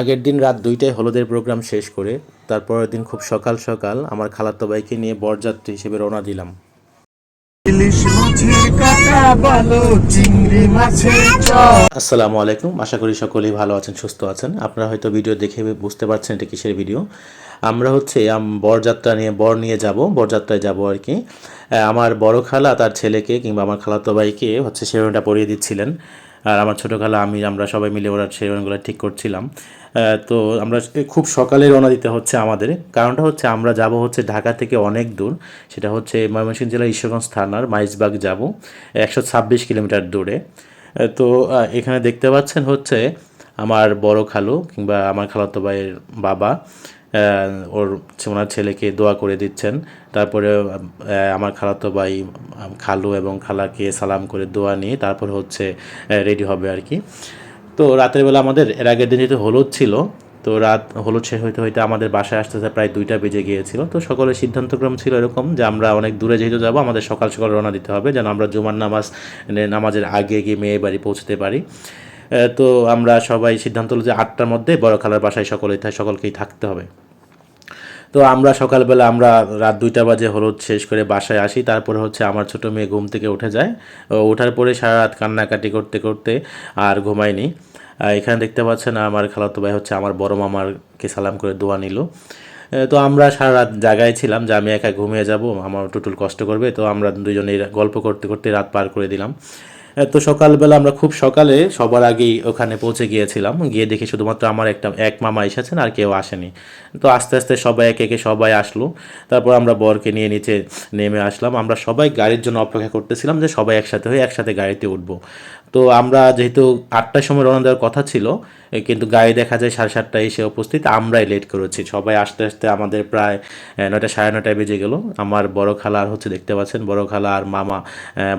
আগের দিন রাত দুইটায় হলুদের প্রোগ্রাম শেষ করে তারপরের দিন খুব সকাল সকাল আমার খালাতো ভাইকে নিয়ে বরযাত্রী হিসেবে রওনা দিলাম। আসসালামু আলাইকুম আশা করি সকলেই ভালো আছেন সুস্থ আছেন। আপনারা হয়তো ভিডিও দেখে বুঝতে পারছেন এটা কিসের ভিডিও। আমরা হচ্ছে বরযাত্রা নিয়ে, বর নিয়ে যাব, বরযাত্রায় যাব আর কি। আমার বড় খালা তার ছেলেকে কিংবা আমার খালাতো ভাইকে হচ্ছে শেরওয়ানিটা পরিয়ে দিচ্ছিলেন। আর আমার ছোটো খালা, আমি, আমরা সবাই মিলে ওরা শেরওয়ানিগুলো ঠিক করছিলাম। তো আমরা খুব সকালে রওনা দিতে হচ্ছে আমাদের। কারণটা হচ্ছে, আমরা যাব হচ্ছে ঢাকা থেকে অনেক দূর। সেটা হচ্ছে ময়মনসিংহ জেলার ঈশ্বরগঞ্জ থানার মাইজবাগ যাব, একশো ছাব্বিশ কিলোমিটার দূরে। তো এখানে দেখতে পাচ্ছেন হচ্ছে, আমার বড় খালু কিংবা আমার খালাতো ভাইয়ের বাবা। ওর ওনার ছেলেকে দোয়া করে দিচ্ছেন। তারপরে আমার খালাতো ভাই খালু এবং খালাকে সালাম করে দোয়া নিয়ে তারপর হচ্ছে রেডি হবে আর কি। তো রাতের বেলা আমাদের, এর আগের দিন যেহেতু হলুদ ছিল, তো রাত হলুদ শেষ হইতে হইতে আমাদের বাসায় আসতে আসতে প্রায় দুইটা বেজে গিয়েছিল। তো সকলের সিদ্ধান্তক্রম ছিল এরকম যে আমরা অনেক দূরে যেহেতু যাব, আমাদের সকাল সকাল রওনা দিতে হবে, যেন আমরা জুমার নামাজ নামাজের আগে গিয়ে মেয়ে বাড়ি পৌঁছতে পারি। তো আমরা সবাই সিদ্ধান্ত হলো যে আটটার মধ্যে বড় খালার বাসায় সকলেই সকলকেই থাকতে হবে। তো আমরা সকালবেলা, আমরা রাত দুইটা বাজে হলুদ শেষ করে বাসায় আসি। তারপরে হচ্ছে আমার ছোট মেয়ে ঘুম থেকে উঠে যায়। ওঠার পরে সারা রাত কান্নাকাটি করতে করতে আর ঘুমায়নি। এখানে দেখতে পাচ্ছেন আমার খালাতো ভাই হচ্ছে আমার বড় মামারকে সালাম করে দোয়া নিল। তো আমরা সারা রাত জায়গায় ছিলাম যে আমি একা ঘুমিয়ে যাব, আমার টুটুল কষ্ট করবে। তো আমরা দুজনে গল্প করতে করতে রাত পার করে দিলাম। তো সকালবেলা আমরা খুব সকালে সবার আগেই ওখানে পৌঁছে গিয়েছিলাম। গিয়ে দেখি শুধুমাত্র আমার একটা, এক মামা এসেছেন আর কেউ আসেনি। তো আস্তে আস্তে সবাই একে একে সবাই আসলো। তারপর আমরা বরকে নিয়ে নিচে নেমে আসলাম। আমরা সবাই গাড়ির জন্য অপেক্ষা করতেছিলাম যে সবাই একসাথে হয়ে একসাথে গাড়িতে উঠবো। তো আমরা যেহেতু আটটার সময় রওনা দেওয়ার কথা ছিল কিন্তু গায়ে দেখা যায় সাড়ে সাতটায় এসে উপস্থিত, আমরাই লেট করেছি। সবাই আস্তে আস্তে আমাদের প্রায় নয়টা সাড়ে নয়টায় বেজে গেল। আমার বড় খালা আর হচ্ছে দেখতে পাচ্ছেন, বড় খালা আর মামা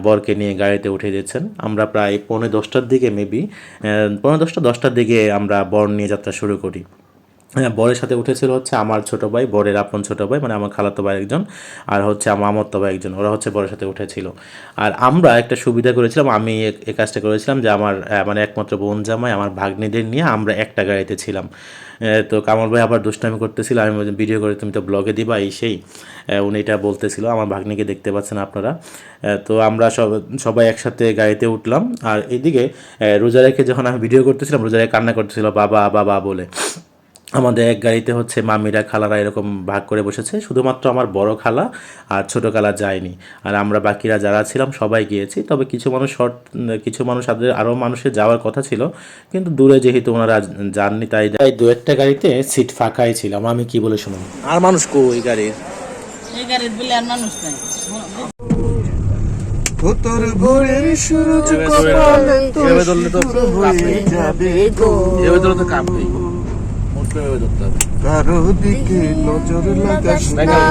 বরকে নিয়ে গাড়িতে উঠে দিচ্ছেন। আমরা প্রায় পৌনে দশটার দিকে মেবি পৌনে দশটা, দশটার দিকে আমরা বর নিয়ে যাত্রা শুরু করি। বরের সাথে উঠেছিল হচ্ছে আমার ছোট ভাই, বরের আপন ছোট ভাই মানে আমার খালাতো ভাই একজন, আর হচ্ছে আমার মামাতো ভাই একজন, ওরা হচ্ছে বরের সাথে উঠেছিল। আর আমরা একটা সুবিধা করেছিলাম, আমি এই কাজটা করেছিলাম যে আমার মানে একমাত্র বোন জামাই, আমার ভাগ্নিদের নিয়ে আমরা একটা গাড়িতে ছিলাম। তো কামল ভাই আবার দুষ্টামি করতেছিল, আমি ভিডিও করে তুমি তো ব্লগে দিবা, এই সেই। উনি এটা বলতেছিল, আমার ভাগ্নিকে দেখতে পাচ্ছেন আপনারা। তো আমরা সব, সবাই একসাথে গাড়িতে উঠলাম, আর এদিকে রোজা রেখে যখন আমি ভিডিও করতেছিলাম, রোজা রেখে কান্না করতেছিল, বাবা বাবা, বলে। আমাদের এক গাড়িতে হচ্ছে মামিরা খালারা এরকম ভাগ করে বসেছে। শুধুমাত্র আমার বড় খালা আর ছোট খালা যায়নি। আর আমরা বাকিরা যারা ছিলাম সবাই গিয়েছি। তবে কিছু মানুষ শর্ট কিছু মানুষ তাদের আরও মানুষের যাওয়ার কথা ছিল। কিন্তু দূরে যেহেতু ওনারা যাননি তাই তাই দু একটা গাড়িতে সিট ফাঁকাই ছিলাম আমি কি বলে শুনুন? আর মানুষ কো ওই গাড়ির? এই গাড়ির বিলে আর মানুষ নাই। ভোতর ভোরের সূরজ কপালে তো শুরু হয়ে যাবে গো। তো এভাবে ধরতে হবে কারও দিকে নজর লাগাস না।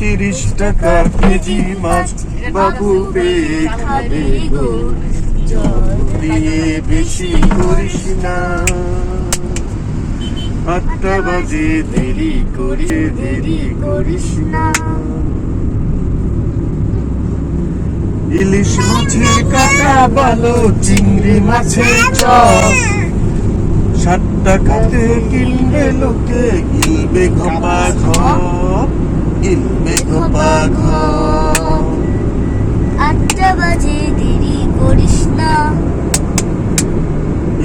তিরিশ টাকা কেজি মাছ বাবু পেয়ে খাবে দিয়ে বেশি করিস না। আটটা বাজে, দেরি করিস দেরি করিস না। ইলিশ মাছের কাটা ভালো, চিংড়ি মাছের চপ। ষাট টাকাতে কিনবে লোকে গিলবে ঘপা ঘপ গিলবে ঘপা ঘপ। আটটা বাজে দেরি করিস না।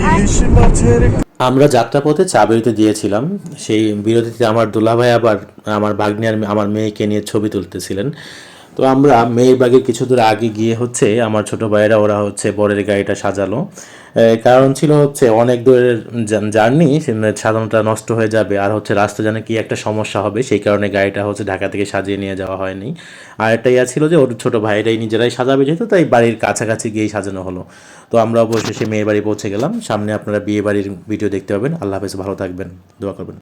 ইলিশ মাছের আমরা যাত্রাপথে চা বিরতি দিয়েছিলাম। সেই বিরতিতে আমার দুলাভাই আবার আমার ভাগ্নি আর আমার মেয়েকে নিয়ে ছবি তুলতেছিলেন। তো আমরা মেয়ের বাগের কিছু দূর আগে গিয়ে হচ্ছে আমার ছোট ভাইয়েরা, ওরা হচ্ছে বরের গাড়িটা সাজালো। কারণ ছিল হচ্ছে অনেক দূরের জার্নি সাধারণটা নষ্ট হয়ে যাবে। আর হচ্ছে রাস্তা জানে কি একটা সমস্যা হবে, সেই কারণে গাড়িটা হচ্ছে ঢাকা থেকে সাজিয়ে নিয়ে যাওয়া হয়নি। আর একটা ইয়া ছিল যে ওর ছোট ভাইরাই নিজেরাই সাজাবে, যেহেতু তাই বাড়ির কাছাকাছি গিয়েই সাজানো হলো। তো আমরা অবশেষে মেয়ের বাড়ি পৌঁছে গেলাম। সামনে আপনারা বিয়ে বাড়ির ভিডিও দেখতে পাবেন। আল্লাহ হাফেজ, ভালো থাকবেন, দোয়া করবেন।